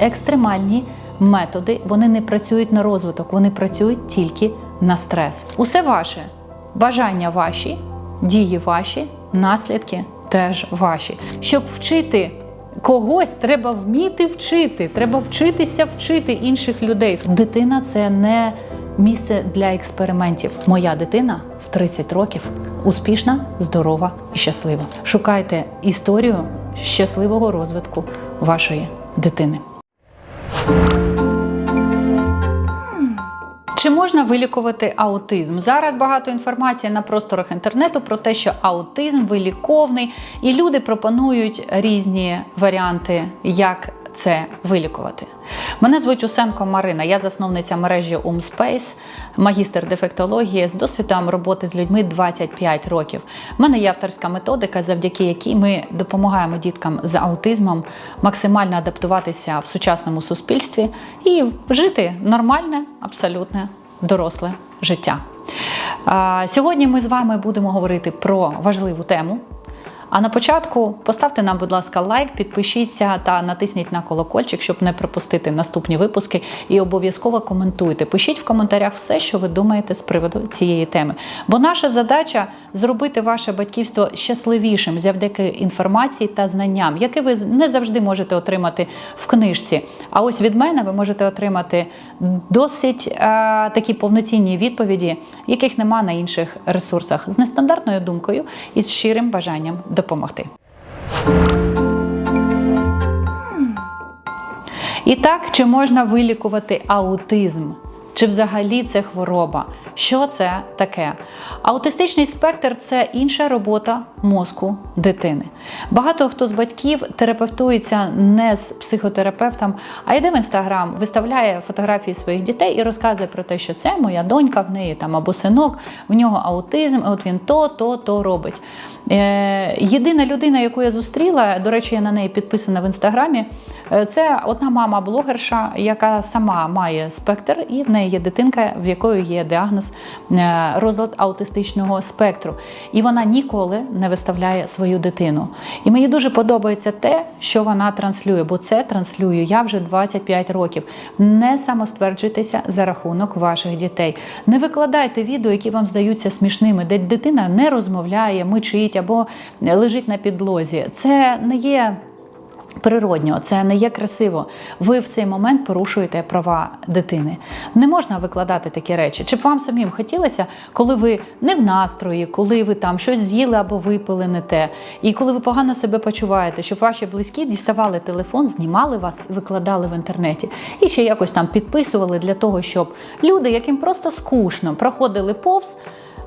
екстремальні методи, вони не працюють на розвиток, вони працюють тільки на стрес. Усе ваше бажання ваші, дії ваші, наслідки теж ваші. Щоб вчити когось, треба вміти вчити, треба вчитися вчити інших людей. Дитина це не місце для експериментів. Моя дитина в 30 років успішна, здорова і щаслива. Шукайте історію щасливого розвитку вашої дитини. Чи можна вилікувати аутизм? Зараз багато інформації на просторах інтернету про те, що аутизм виліковний, і люди пропонують різні варіанти, як це вилікувати. Мене звуть Усенко Марина, я засновниця мережі UmSpace, магістр дефектології з досвідом роботи з людьми 25 років. У мене є авторська методика, завдяки якій ми допомагаємо діткам з аутизмом максимально адаптуватися в сучасному суспільстві і жити нормальне, абсолютне доросле життя. Сьогодні ми з вами будемо говорити про важливу тему. А на початку поставте нам, будь ласка, лайк, підпишіться та натисніть на колокольчик, щоб не пропустити наступні випуски. І обов'язково коментуйте. Пишіть в коментарях все, що ви думаєте з приводу цієї теми. Бо наша задача зробити ваше батьківство щасливішим завдяки інформації та знанням, які ви не завжди можете отримати в книжці. А ось від мене ви можете отримати досить е, такі повноцінні відповіді, яких нема на інших ресурсах, з нестандартною думкою і з щирим бажанням допомогти. І так, чи можна вилікувати аутизм? Чи взагалі це хвороба? Що це таке? Аутистичний спектр це інша робота мозку дитини. Багато хто з батьків терапевтується не з психотерапевтом, а йде в інстаграм, виставляє фотографії своїх дітей і розказує про те, що це моя донька, в неї там або синок, в нього аутизм, от він то, то, то робить. Е, єдина людина, яку я зустріла, до речі, я на неї підписана в інстаграмі. Е, Це одна мама-блогерша, яка сама має спектр, і в неї є дитинка, в якої є діагноз е, розлад аутистичного спектру. І вона ніколи не виставляє свою дитину. І мені дуже подобається те, що вона транслює, бо це транслюю я вже 25 років. Не самостверджуйтеся за рахунок ваших дітей. Не викладайте відео, які вам здаються смішними, де дитина не розмовляє, мичить або лежить на підлозі. Це не є. Природньо, це не є красиво. Ви в цей момент порушуєте права дитини. Не можна викладати такі речі. Чи б вам самим хотілося, коли ви не в настрої, коли ви там щось з'їли або випили не те, і коли ви погано себе почуваєте, щоб ваші близькі діставали телефон, знімали вас і викладали в інтернеті, і ще якось там підписували для того, щоб люди, яким просто скучно, проходили повз.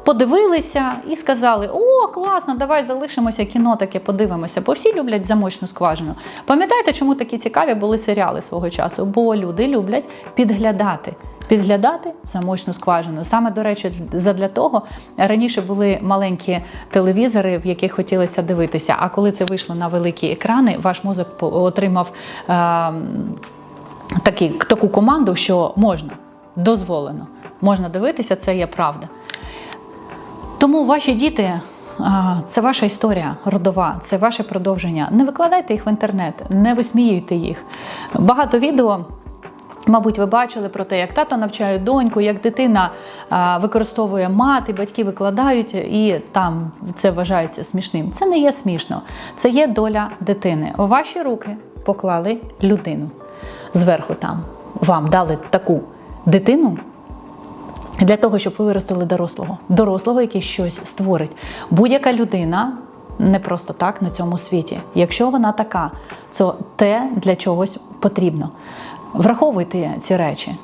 Подивилися і сказали: О, класно, давай залишимося, кіно таке подивимося. Бо всі люблять замочну скважину. Пам'ятаєте, чому такі цікаві були серіали свого часу? Бо люди люблять підглядати. Підглядати замочну скважину. Саме, до речі, задля того раніше були маленькі телевізори, в яких хотілося дивитися. А коли це вийшло на великі екрани, ваш мозок отримав е, такі, таку команду, що можна, дозволено. Можна дивитися, це є правда. Тому ваші діти це ваша історія родова, це ваше продовження. Не викладайте їх в інтернет, не висміюйте їх. Багато відео. Мабуть, ви бачили про те, як тато навчає доньку, як дитина використовує мат, і батьки викладають, і там це вважається смішним. Це не є смішно, це є доля дитини. Ваші руки поклали людину зверху там. Вам дали таку дитину, для того, щоб ви виростили дорослого, дорослого, який щось створить. Будь-яка людина не просто так на цьому світі. Якщо вона така, то те для чогось потрібно. Враховуйте ці речі.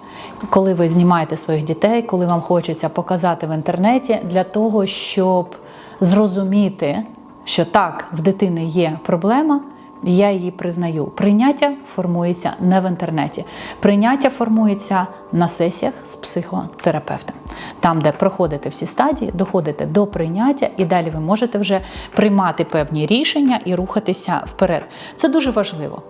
Коли ви знімаєте своїх дітей, коли вам хочеться показати в інтернеті, для того, щоб зрозуміти, що так, в дитини є проблема, я її признаю. Прийняття формується не в інтернеті. Прийняття формується на сесіях з психотерапевтом. Там, де проходите всі стадії, доходите до прийняття, і далі ви можете вже приймати певні рішення і рухатися вперед. Це дуже важливо.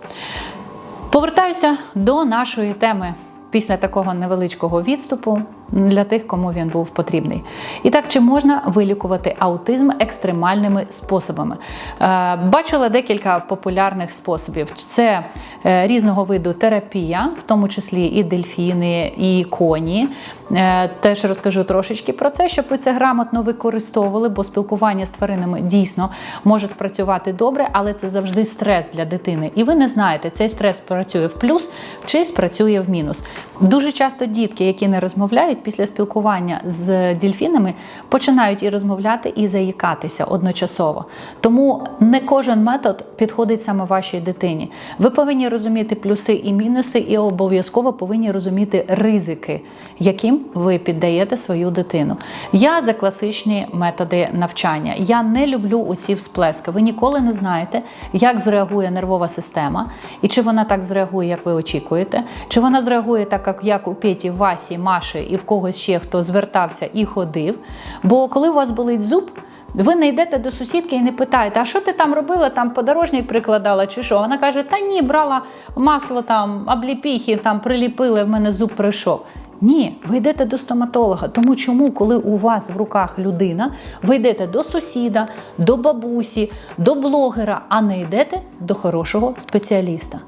Повертаюся до нашої теми після такого невеличкого відступу. Для тих, кому він був потрібний. І так, чи можна вилікувати аутизм екстремальними способами? Е, Бачила декілька популярних способів. Це е, різного виду терапія, в тому числі і дельфіни, і коні. Е, Теж розкажу трошечки про це, щоб ви це грамотно використовували, бо спілкування з тваринами дійсно може спрацювати добре, але це завжди стрес для дитини. І ви не знаєте, цей стрес працює в плюс чи спрацює в мінус. Дуже часто дітки, які не розмовляють після спілкування з дельфінами, починають і розмовляти, і заїкатися одночасово. Тому не кожен метод підходить саме вашій дитині. Ви повинні розуміти плюси і мінуси, і обов'язково повинні розуміти ризики, яким ви піддаєте свою дитину. Я за класичні методи навчання. Я не люблю оці всплески. Ви ніколи не знаєте, як зреагує нервова система, і чи вона так зреагує, як ви очікуєте, чи вона зреагує так, як у Петі, Васі, Маші і в когось ще хто звертався і ходив. Бо коли у вас болить зуб. Ви не йдете до сусідки і не питаєте, а що ти там робила, там подорожник прикладала чи що? Вона каже: Та ні, брала масло там, обліпіхи, там приліпили, в мене зуб прийшов. Ні, ви йдете до стоматолога. Тому чому, коли у вас в руках людина, ви йдете до сусіда, до бабусі, до блогера, а не йдете до хорошого спеціаліста?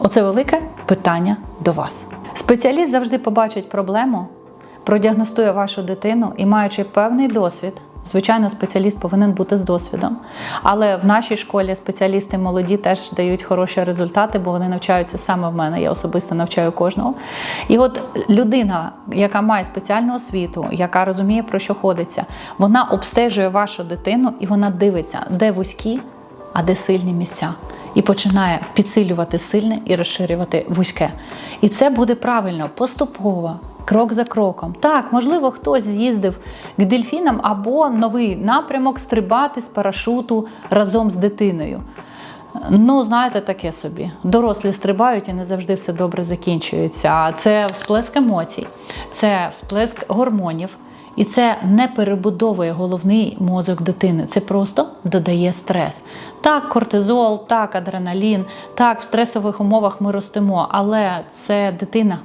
Оце велике питання до вас. Спеціаліст завжди побачить проблему, продіагностує вашу дитину і, маючи певний досвід, звичайно, спеціаліст повинен бути з досвідом. Але в нашій школі спеціалісти молоді теж дають хороші результати, бо вони навчаються саме в мене. Я особисто навчаю кожного. І от людина, яка має спеціальну освіту, яка розуміє, про що ходиться, вона обстежує вашу дитину і вона дивиться, де вузькі, а де сильні місця і починає підсилювати сильне і розширювати вузьке. І це буде правильно, поступово. Крок за кроком. Так, можливо, хтось з'їздив к дельфінам або новий напрямок стрибати з парашуту разом з дитиною. Ну, знаєте, таке собі. Дорослі стрибають і не завжди все добре закінчується. А це всплеск емоцій, це всплеск гормонів, і це не перебудовує головний мозок дитини. Це просто додає стрес. Так, кортизол, так, адреналін, так, в стресових умовах ми ростемо, але це дитина.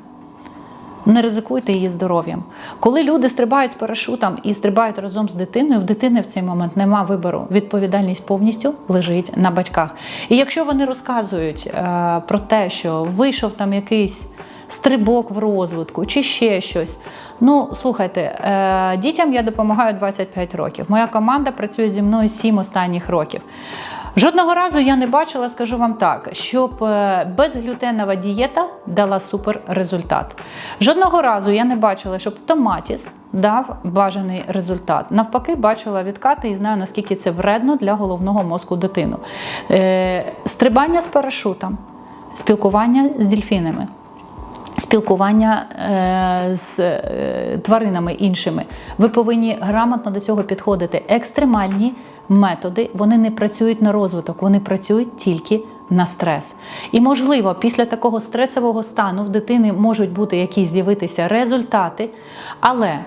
Не ризикуйте її здоров'ям. Коли люди стрибають з парашутом і стрибають разом з дитиною, в дитини в цей момент нема вибору. Відповідальність повністю лежить на батьках. І якщо вони розказують е, про те, що вийшов там якийсь стрибок в розвитку чи ще щось. Ну, слухайте, е, дітям я допомагаю 25 років. Моя команда працює зі мною 7 останніх років. Жодного разу я не бачила, скажу вам так, щоб е, безглютенова дієта дала супер результат. Жодного разу я не бачила, щоб томатіс дав бажаний результат. Навпаки, бачила відкати і знаю, наскільки це вредно для головного мозку дитину. Е, Стрибання з парашутом, спілкування з дельфінами. Спілкування е, з е, тваринами іншими. Ви повинні грамотно до цього підходити. Екстремальні методи вони не працюють на розвиток, вони працюють тільки на стрес. І, можливо, після такого стресового стану в дитини можуть бути якісь з'явитися результати. Але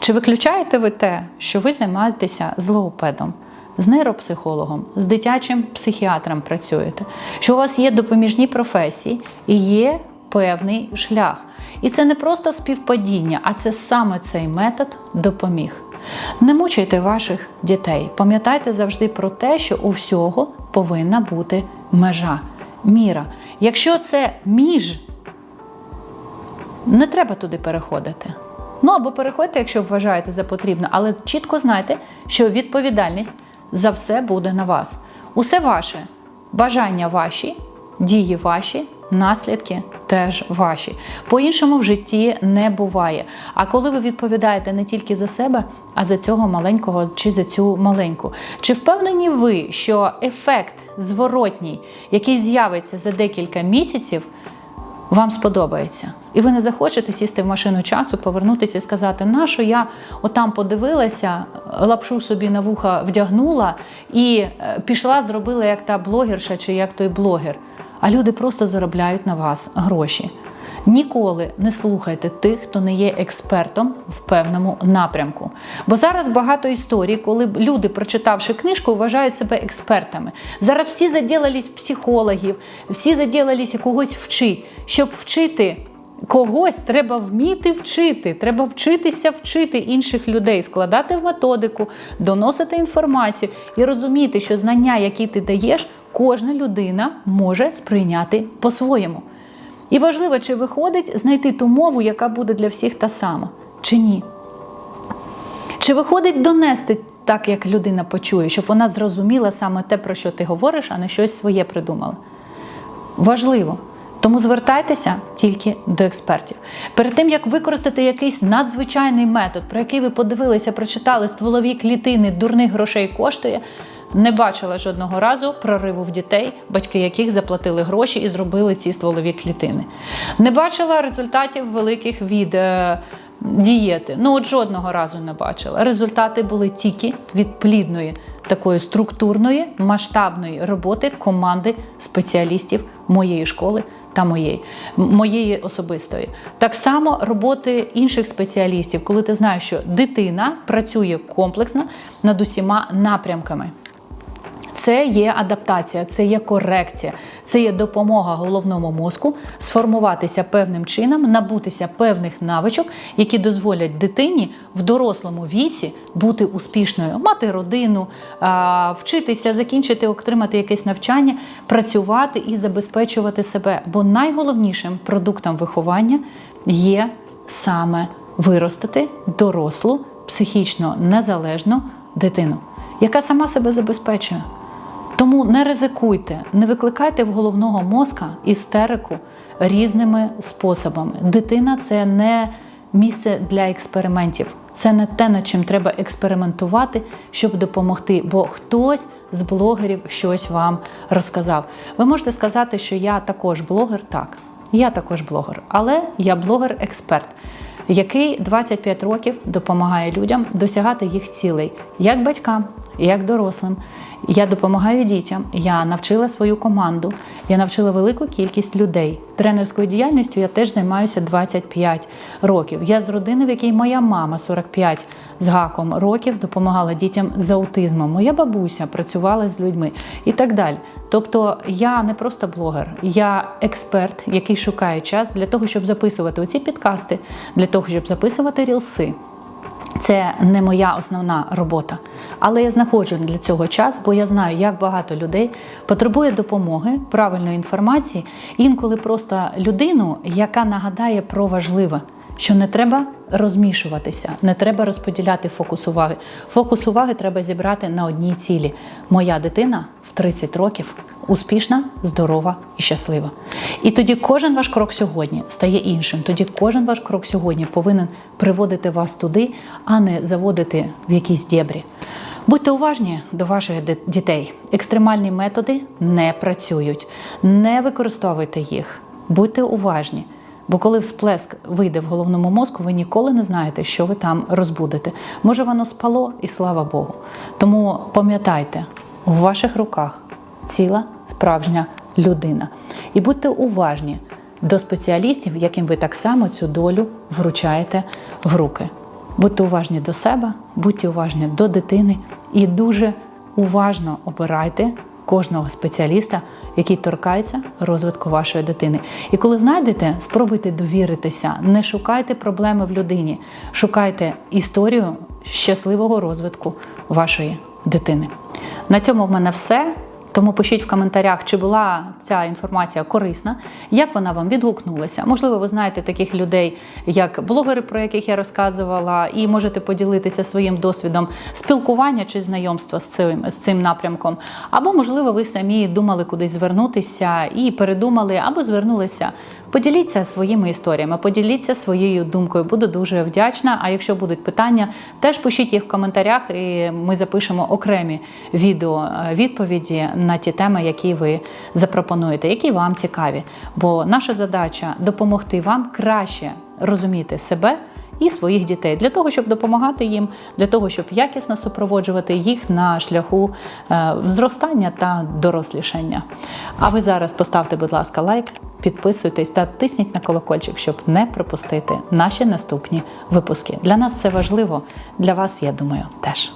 чи виключаєте ви те, що ви займаєтеся з логопедом? З нейропсихологом, з дитячим психіатром працюєте, що у вас є допоміжні професії і є певний шлях. І це не просто співпадіння, а це саме цей метод допоміг. Не мучайте ваших дітей. Пам'ятайте завжди про те, що у всього повинна бути межа, міра. Якщо це між, не треба туди переходити. Ну або переходьте, якщо вважаєте за потрібно, але чітко знайте, що відповідальність за все буде на вас. Усе ваше, бажання ваші, дії ваші, наслідки теж ваші. По-іншому в житті не буває. А коли ви відповідаєте не тільки за себе, а за цього маленького чи за цю маленьку, чи впевнені ви, що ефект зворотній, який з'явиться за декілька місяців, вам сподобається. І ви не захочете сісти в машину часу, повернутися і сказати, нащо я отам подивилася, лапшу собі на вуха вдягнула і е, пішла, зробила як та блогерша чи як той блогер. А люди просто заробляють на вас гроші. Ніколи не слухайте тих, хто не є експертом в певному напрямку. Бо зараз багато історій, коли люди, прочитавши книжку, вважають себе експертами. Зараз всі заділились психологів, всі заділилися когось вчить, щоб вчити Когось треба вміти вчити, треба вчитися вчити інших людей, складати в методику, доносити інформацію і розуміти, що знання, які ти даєш, кожна людина може сприйняти по-своєму. І важливо, чи виходить знайти ту мову, яка буде для всіх та сама, чи ні. Чи виходить донести так, як людина почує, щоб вона зрозуміла саме те, про що ти говориш, а не щось своє придумала? Важливо. Тому звертайтеся тільки до експертів. Перед тим як використати якийсь надзвичайний метод, про який ви подивилися, прочитали стволові клітини, дурних грошей коштує. Не бачила жодного разу прориву в дітей, батьки яких заплатили гроші і зробили ці стволові клітини. Не бачила результатів великих від е, дієти. Ну от жодного разу не бачила. Результати були тільки від плідної, такої структурної, масштабної роботи команди спеціалістів моєї школи та моєї, моєї особистої. Так само роботи інших спеціалістів, коли ти знаєш, що дитина працює комплексно над усіма напрямками. Це є адаптація, це є корекція, це є допомога головному мозку сформуватися певним чином, набутися певних навичок, які дозволять дитині в дорослому віці бути успішною, мати родину, вчитися, закінчити, отримати якесь навчання, працювати і забезпечувати себе. Бо найголовнішим продуктом виховання є саме виростити дорослу, психічно незалежну дитину, яка сама себе забезпечує. Тому не ризикуйте, не викликайте в головного мозка істерику різними способами. Дитина це не місце для експериментів. Це не те, над чим треба експериментувати, щоб допомогти, бо хтось з блогерів щось вам розказав. Ви можете сказати, що я також блогер, так. Я також блогер, але я блогер-експерт, який 25 років допомагає людям досягати їх цілей, як батькам, як дорослим. Я допомагаю дітям. Я навчила свою команду, я навчила велику кількість людей. Тренерською діяльністю я теж займаюся 25 років. Я з родини, в якій моя мама 45 з гаком років допомагала дітям з аутизмом. Моя бабуся працювала з людьми і так далі. Тобто я не просто блогер, я експерт, який шукає час для того, щоб записувати оці підкасти, для того, щоб записувати рілси. Це не моя основна робота, але я знаходжу для цього час, бо я знаю, як багато людей потребує допомоги, правильної інформації, інколи просто людину, яка нагадає про важливе, що не треба розмішуватися, не треба розподіляти фокус уваги. Фокус уваги треба зібрати на одній цілі. Моя дитина в 30 років успішна, здорова і щаслива. І тоді кожен ваш крок сьогодні стає іншим. Тоді кожен ваш крок сьогодні повинен приводити вас туди, а не заводити в якісь дєбрі. Будьте уважні до ваших дітей. Екстремальні методи не працюють. Не використовуйте їх. Будьте уважні. Бо коли всплеск вийде в головному мозку, ви ніколи не знаєте, що ви там розбудете. Може, воно спало, і слава Богу. Тому пам'ятайте, в ваших руках ціла справжня людина. І будьте уважні до спеціалістів, яким ви так само цю долю вручаєте в руки. Будьте уважні до себе, будьте уважні до дитини і дуже уважно обирайте кожного спеціаліста, який торкається розвитку вашої дитини. І коли знайдете, спробуйте довіритися, не шукайте проблеми в людині, шукайте історію щасливого розвитку вашої дитини. На цьому в мене все. Тому пишіть в коментарях, чи була ця інформація корисна, як вона вам відгукнулася. Можливо, ви знаєте таких людей, як блогери, про яких я розказувала, і можете поділитися своїм досвідом спілкування чи знайомства з цим, з цим напрямком. Або, можливо, ви самі думали кудись звернутися і передумали, або звернулися. Поділіться своїми історіями, поділіться своєю думкою. Буду дуже вдячна. А якщо будуть питання, теж пишіть їх в коментарях, і ми запишемо окремі відео е, відповіді на ті теми, які ви запропонуєте, які вам цікаві. Бо наша задача допомогти вам краще розуміти себе. І своїх дітей для того, щоб допомагати їм, для того, щоб якісно супроводжувати їх на шляху е, зростання та дорослішання. А ви зараз поставте, будь ласка, лайк, підписуйтесь та тисніть на колокольчик, щоб не пропустити наші наступні випуски. Для нас це важливо, для вас, я думаю, теж.